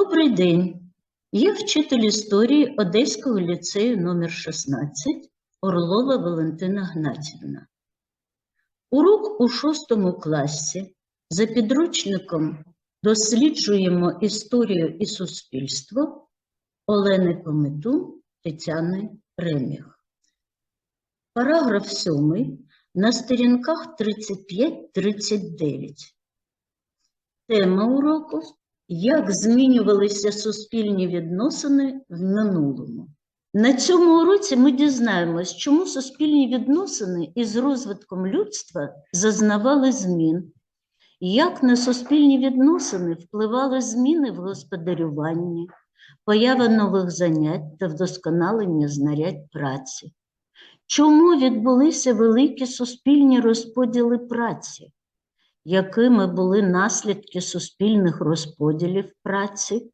Добрий день. Я вчитель історії Одеського ліцею номер 16 Орлова Валентина Гнатівна. Урок у шостому класі за підручником досліджуємо історію і суспільство Олени Пометун Тетяни Реміх. Параграф 7 на сторінках 35-39. Тема уроку як змінювалися суспільні відносини в минулому. На цьому уроці ми дізнаємось, чому суспільні відносини із розвитком людства зазнавали змін, як на суспільні відносини впливали зміни в господарюванні, поява нових занять та вдосконалення знарядь праці. Чому відбулися великі суспільні розподіли праці? Якими були наслідки суспільних розподілів праці,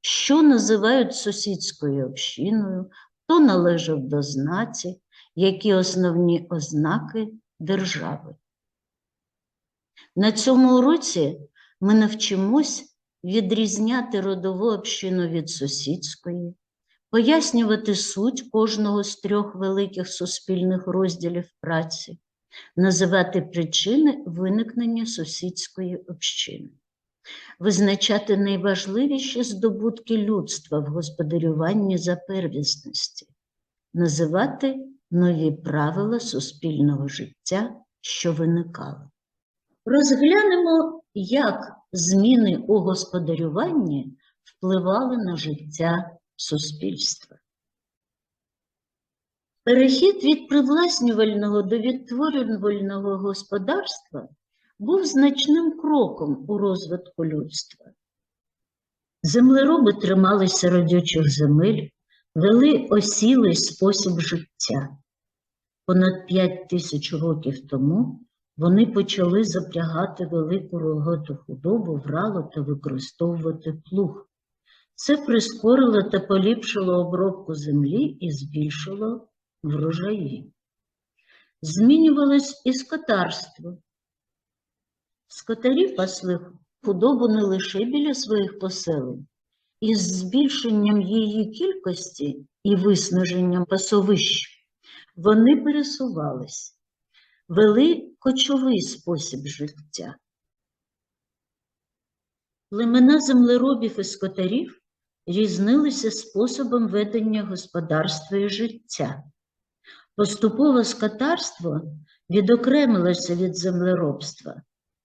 що називають сусідською общиною, хто належав до знаці, які основні ознаки держави. На цьому уроці ми навчимось відрізняти родову общину від сусідської, пояснювати суть кожного з трьох великих суспільних розділів праці називати причини виникнення сусідської общини, визначати найважливіші здобутки людства в господарюванні за первісності, називати нові правила суспільного життя, що виникали. Розглянемо, як зміни у господарюванні впливали на життя суспільства. Перехід від привласнювального до відтворювального господарства був значним кроком у розвитку людства. Землероби трималися родючих земель, вели осілий спосіб життя. Понад п'ять тисяч років тому вони почали запрягати велику рогату худобу в рало та використовувати плуг. Це прискорило та поліпшило обробку землі і збільшило врожаї. Змінювалось і скотарство. Скотарі пасли худобу не лише біля своїх поселень, із збільшенням її кількості і виснаженням пасовищ вони пересувались, вели кочовий спосіб життя. Племена землеробів і скотарів різнилися способом ведення господарства і життя. Поступово скотарство відокремилося від землеробства.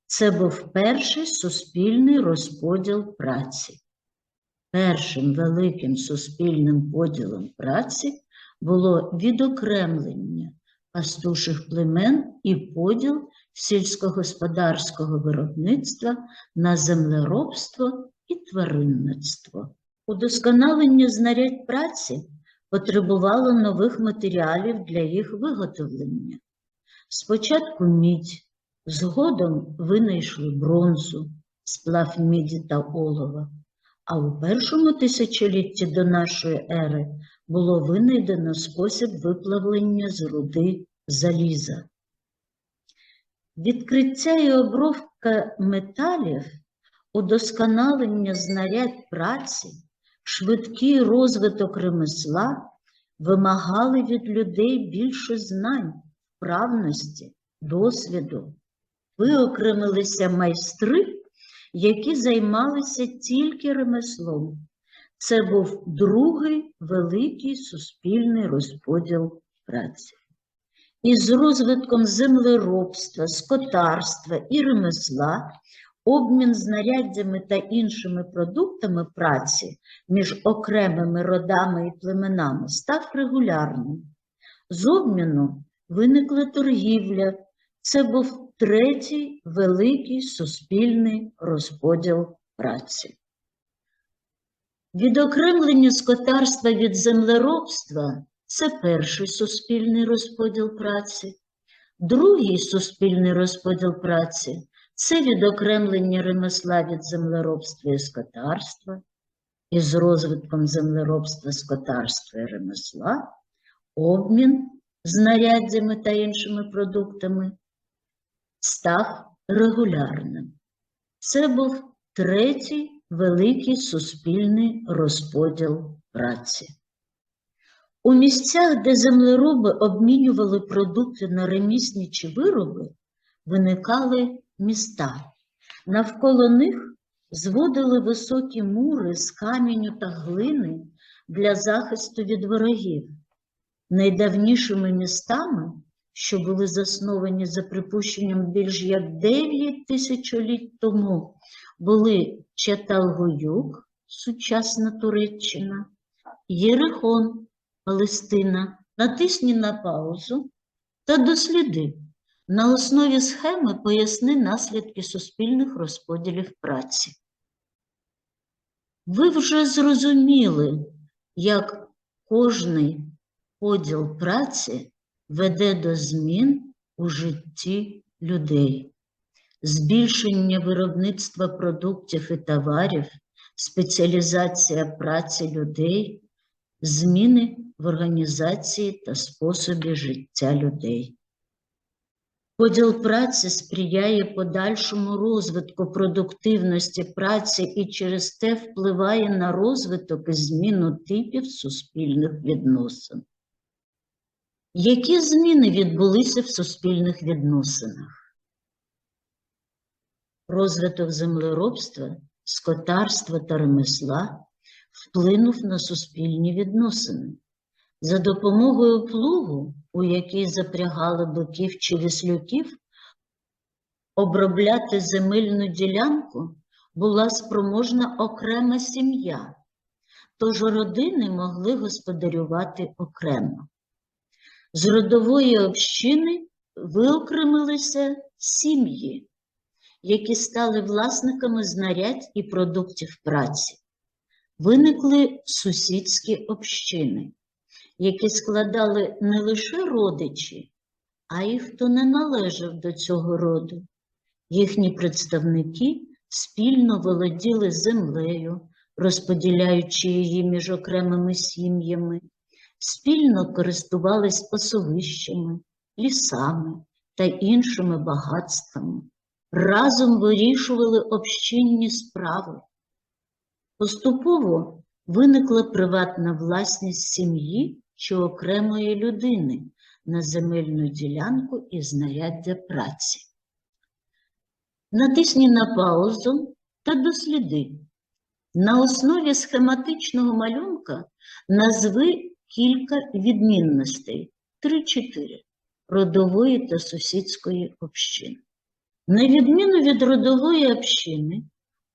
Це був перший суспільний розподіл праці. Першим великим суспільним поділом праці було відокремлення пастуших племен і поділ сільськогосподарського виробництва на землеробство і тваринництво. Удосконалення знарядь праці потребувало нових матеріалів для їх виготовлення. Спочатку мідь, згодом винайшли бронзу, сплав міді та олова, а у першому тисячолітті до нашої ери було винайдено спосіб виплавлення з руди заліза. Відкриття і обробка металів, удосконалення знарядь праці швидкий розвиток ремесла вимагали від людей більше знань, вправності, досвіду. Виокремилися майстри, які займалися тільки ремеслом. Це був другий великий суспільний розподіл праці. Із розвитком землеробства, скотарства і ремесла Обмін знаряддями та іншими продуктами праці між окремими родами і племенами став регулярним. З обміну виникла торгівля. Це був третій великий суспільний розподіл праці. Відокремлення скотарства від землеробства це перший суспільний розподіл праці, другий суспільний розподіл праці це відокремлення ремесла від землеробства і скотарства, і з розвитком землеробства, скотарства і ремесла, обмін знаряддями та іншими продуктами став регулярним. Це був третій великий суспільний розподіл праці. У місцях, де землероби обмінювали продукти на ремісничі вироби, виникали міста. Навколо них зводили високі мури з каменю та глини для захисту від ворогів. Найдавнішими містами, що були засновані за припущенням більш як 9 тисячоліть тому, були Чаталгоюк, сучасна Туреччина, Єрихон, Палестина, натисні на паузу та досліди. На основі схеми поясни наслідки суспільних розподілів праці. Ви вже зрозуміли, як кожний поділ праці веде до змін у житті людей, збільшення виробництва продуктів і товарів, спеціалізація праці людей, зміни в організації та способі життя людей. Поділ праці сприяє подальшому розвитку продуктивності праці і через те впливає на розвиток і зміну типів суспільних відносин. Які зміни відбулися в суспільних відносинах? Розвиток землеробства, скотарства та ремесла вплинув на суспільні відносини. За допомогою плугу, у який запрягали биків чи віслюків, обробляти земельну ділянку була спроможна окрема сім'я, тож родини могли господарювати окремо. З родової общини виокремилися сім'ї, які стали власниками знарядь і продуктів праці. Виникли сусідські общини які складали не лише родичі, а й хто не належав до цього роду. Їхні представники спільно володіли землею, розподіляючи її між окремими сім'ями, спільно користувались пасовищами, лісами та іншими багатствами, разом вирішували общинні справи. Поступово виникла приватна власність сім'ї чи окремої людини на земельну ділянку і знаряддя праці. Натисні на паузу та досліди. На основі схематичного малюнка назви кілька відмінностей 3-4 родової та сусідської общини. На відміну від родової общини,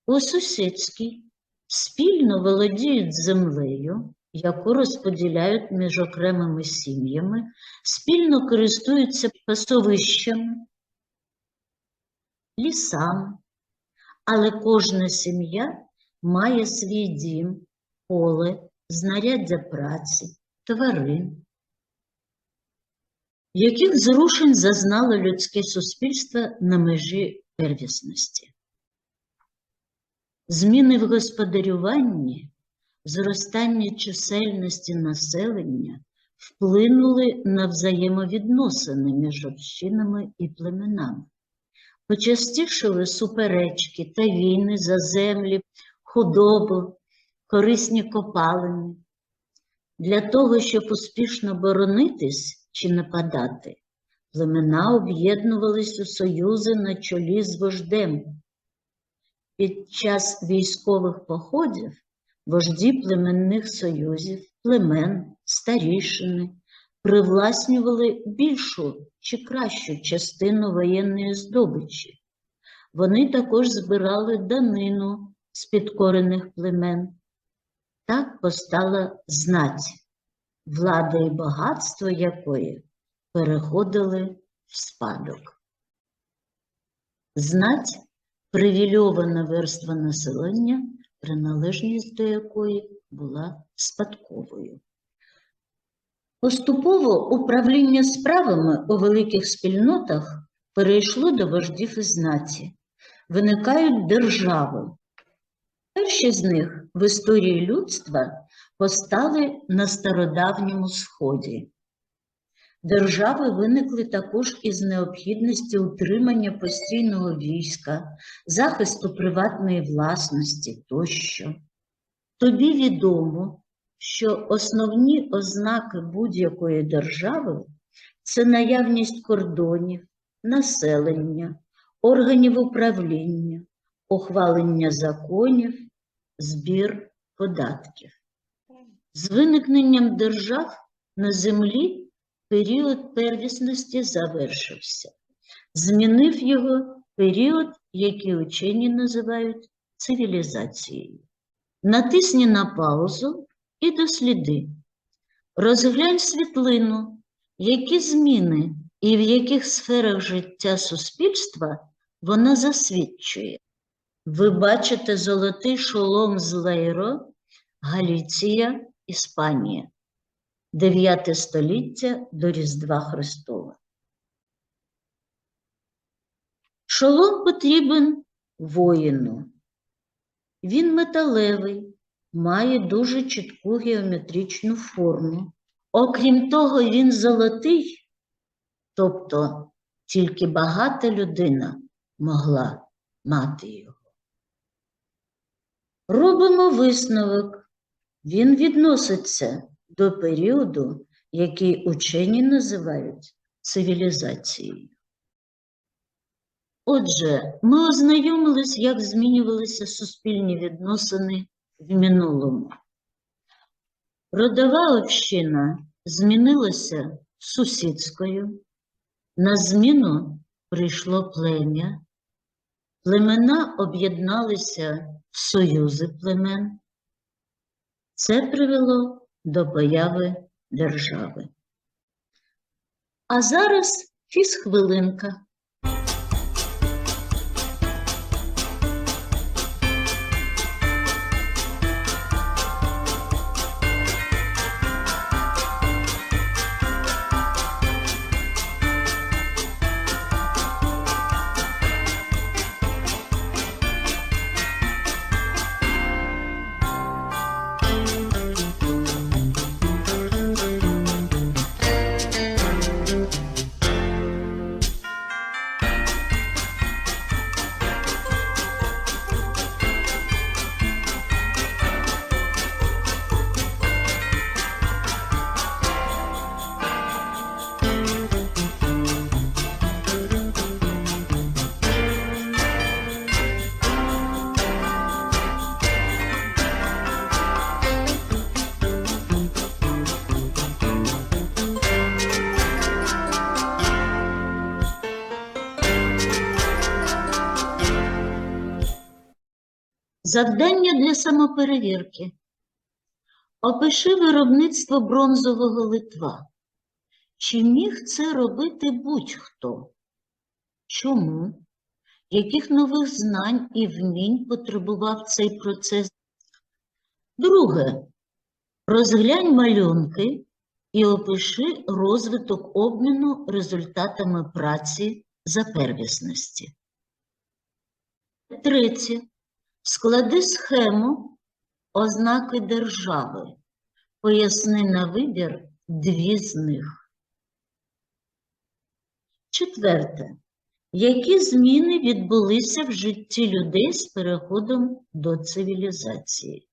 у сусідській спільно володіють землею, яку розподіляють між окремими сім'ями, спільно користуються пасовищами, лісами, але кожна сім'я має свій дім, поле, знаряддя праці, тварин. Яких зрушень зазнало людське суспільство на межі первісності? Зміни в господарюванні, зростання чисельності населення вплинули на взаємовідносини між общинами і племенами. Почастішили суперечки та війни за землі, худобу, корисні копалини. Для того, щоб успішно боронитись чи нападати, племена об'єднувались у союзи на чолі з вождем. Під час військових походів вожді племенних союзів, племен, старішини привласнювали більшу чи кращу частину воєнної здобичі. Вони також збирали данину з підкорених племен. Так постала знать, влада і багатство якої переходили в спадок. Знать привільована верства населення, приналежність до якої була спадковою. Поступово управління справами у великих спільнотах перейшло до вождів і знаті. Виникають держави. Перші з них в історії людства постали на стародавньому сході. Держави виникли також із необхідності утримання постійного війська, захисту приватної власності тощо. Тобі відомо, що основні ознаки будь-якої держави це наявність кордонів, населення, органів управління, ухвалення законів, збір податків. З виникненням держав на землі період первісності завершився. Змінив його період, який учені називають цивілізацією. Натисні на паузу і досліди. Розглянь світлину, які зміни і в яких сферах життя суспільства вона засвідчує. Ви бачите золотий шолом з Лейро, Галіція, Іспанія, 9 століття до Різдва Христова. Шолом потрібен воїну. Він металевий, має дуже чітку геометричну форму. Окрім того, він золотий, тобто тільки багата людина могла мати його. Робимо висновок. Він відноситься до періоду, який учені називають цивілізацією. Отже, ми ознайомились, як змінювалися суспільні відносини в минулому. Родова община змінилася сусідською, на зміну прийшло плем'я, племена об'єдналися в союзи племен. Це привело до появи держави. А зараз фізхвилинка. Завдання для самоперевірки. Опиши виробництво бронзового литва. Чи міг це робити будь-хто? Чому? Яких нових знань і вмінь потребував цей процес? Друге. Розглянь малюнки і опиши розвиток обміну результатами праці за первісності. Третє. Склади схему ознаки держави. Поясни на вибір дві з них. Четверте. Які зміни відбулися в житті людей з переходом до цивілізації?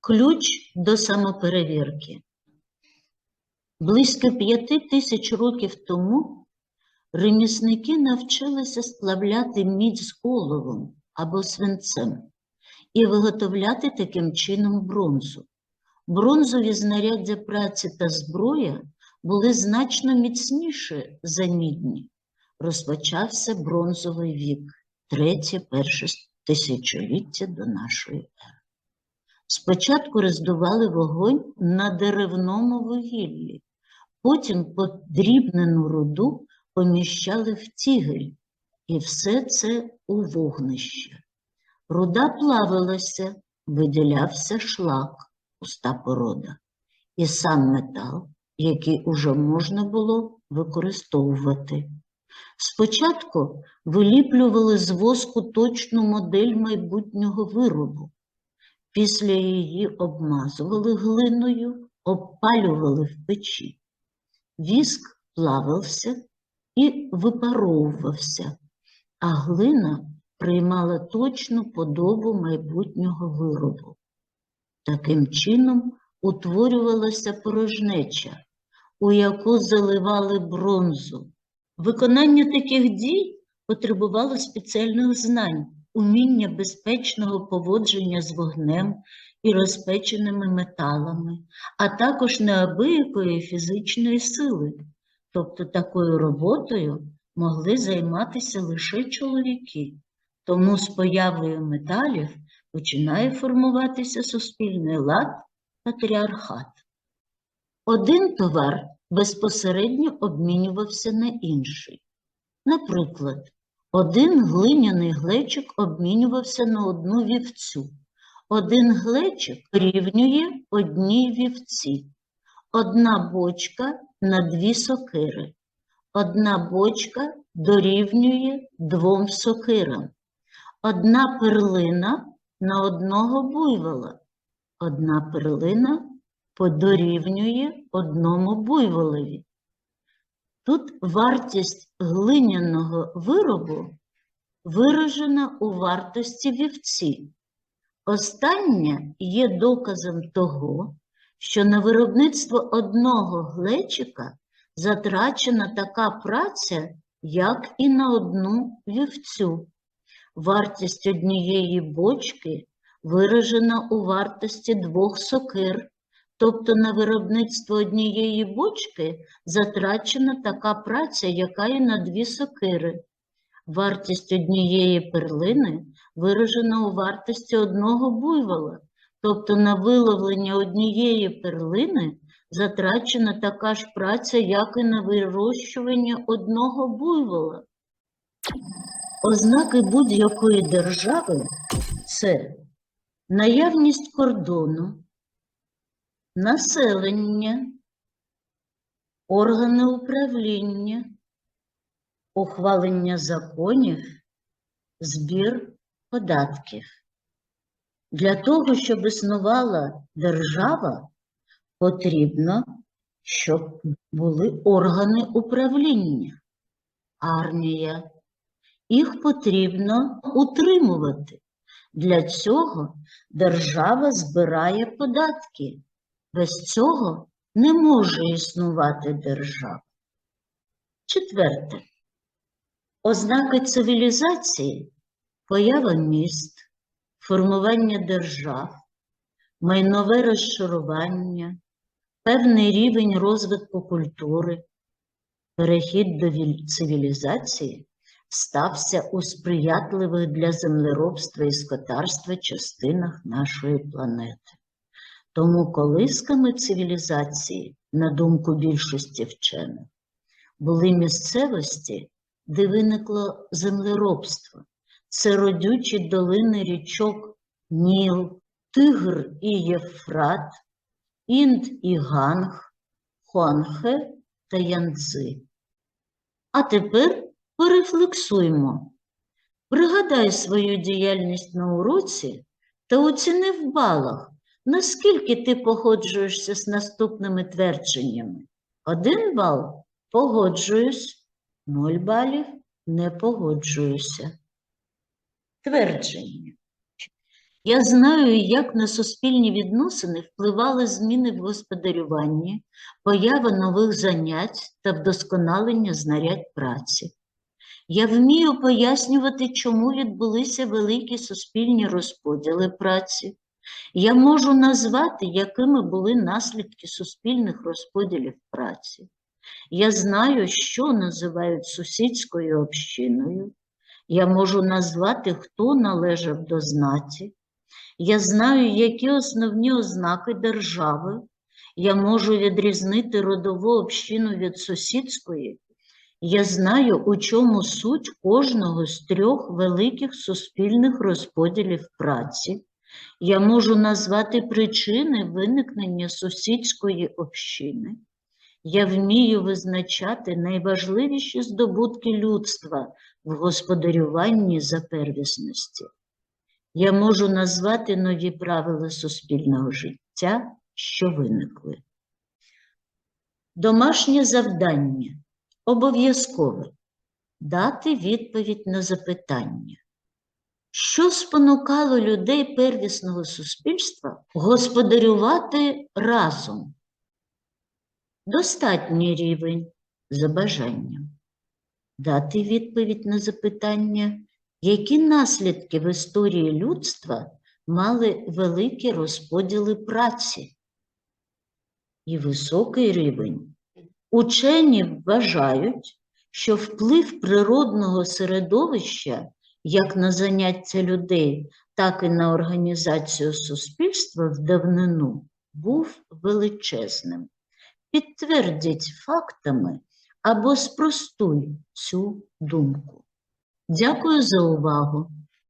Ключ до самоперевірки. Близько п'яти тисяч років тому ремісники навчилися сплавляти мідь з оловом або свинцем і виготовляти таким чином бронзу. Бронзові знаряддя праці та зброя були значно міцніші за мідні. Розпочався бронзовий вік, третє перше тисячоліття до нашої ери. Спочатку роздували вогонь на деревному вугіллі, потім подрібнену руду поміщали в тігель, і все це у вогнище. Руда плавилася, виділявся шлак, пуста порода, і сам метал, який уже можна було використовувати. Спочатку виліплювали з воску точну модель майбутнього виробу. Після її обмазували глиною, обпалювали в печі. віск плавився і випаровувався, а глина приймала точну подобу майбутнього виробу. Таким чином утворювалася порожнеча, у яку заливали бронзу. Виконання таких дій потребувало спеціальних знань, уміння безпечного поводження з вогнем і розпеченими металами, а також неабиякої фізичної сили. Тобто такою роботою могли займатися лише чоловіки. Тому з появою металів починає формуватися суспільний лад, патріархат. Один товар безпосередньо обмінювався на інший. Наприклад, один глиняний глечик обмінювався на одну вівцю. Один глечик рівнює одній вівці, одна бочка на дві сокири, одна бочка дорівнює двом сокирам, одна перлина на одного буйвола, одна перлина подорівнює одному буйволові. Тут вартість глиняного виробу виражена у вартості вівці. Остання є доказом того, що на виробництво одного глечика затрачена така праця, як і на одну вівцю. Вартість однієї бочки виражена у вартості двох сокир, тобто на виробництво однієї бочки затрачена така праця, яка і на дві сокири. Вартість однієї перлини виражена у вартості одного буйвола, тобто на виловлення однієї перлини затрачена така ж праця, як і на вирощування одного буйвола. Ознаки будь-якої держави це наявність кордону, населення, органи управління, ухвалення законів, збір податків. Для того, щоб існувала держава, потрібно, щоб були органи управління, армія. Їх потрібно утримувати. Для цього держава збирає податки. Без цього не може існувати держава. Четверте. Ознаки цивілізації поява міст, формування держав, майнове розшарування, певний рівень розвитку культури, перехід до цивілізації стався у сприятливих для землеробства і скотарства частинах нашої планети. Тому колисками цивілізації, на думку більшості вчених, були місцевості, де виникло землеробство. Це родючі долини річок Ніл, Тигр і Єфрат, Інд і Ганг, Хуанхе та Янци. А тепер порефлексуймо. Пригадай свою діяльність на уроці та оціни в балах, наскільки ти погоджуєшся з наступними твердженнями. Один бал погоджуюсь, нуль балів не погоджуюся. Твердження. Я знаю, як на суспільні відносини впливали зміни в господарюванні, поява нових занять та вдосконалення знарядь праці. Я вмію пояснювати, чому відбулися великі суспільні розподіли праці. Я можу назвати, якими були наслідки суспільних розподілів праці. Я знаю, що називають сусідською общиною. Я можу назвати, хто належав до знаті. Я знаю, які основні ознаки держави. Я можу відрізнити родову общину від сусідської. Я знаю, у чому суть кожного з трьох великих суспільних розподілів праці. Я можу назвати причини виникнення сусідської общини. Я вмію визначати найважливіші здобутки людства в господарюванні за первісності. Я можу назвати нові правила суспільного життя, що виникли. Домашнє завдання обов'язкове дати відповідь на запитання. Що спонукало людей первісного суспільства господарювати разом? Достатній рівень за бажанням. Дати відповідь на запитання, які наслідки в історії людства мали великі розподіли праці і високий рівень. Учені вважають, що вплив природного середовища як на заняття людей, так і на організацію суспільства в давнину був величезним. Підтвердіть фактами або спростуй цю думку. Дякую за увагу.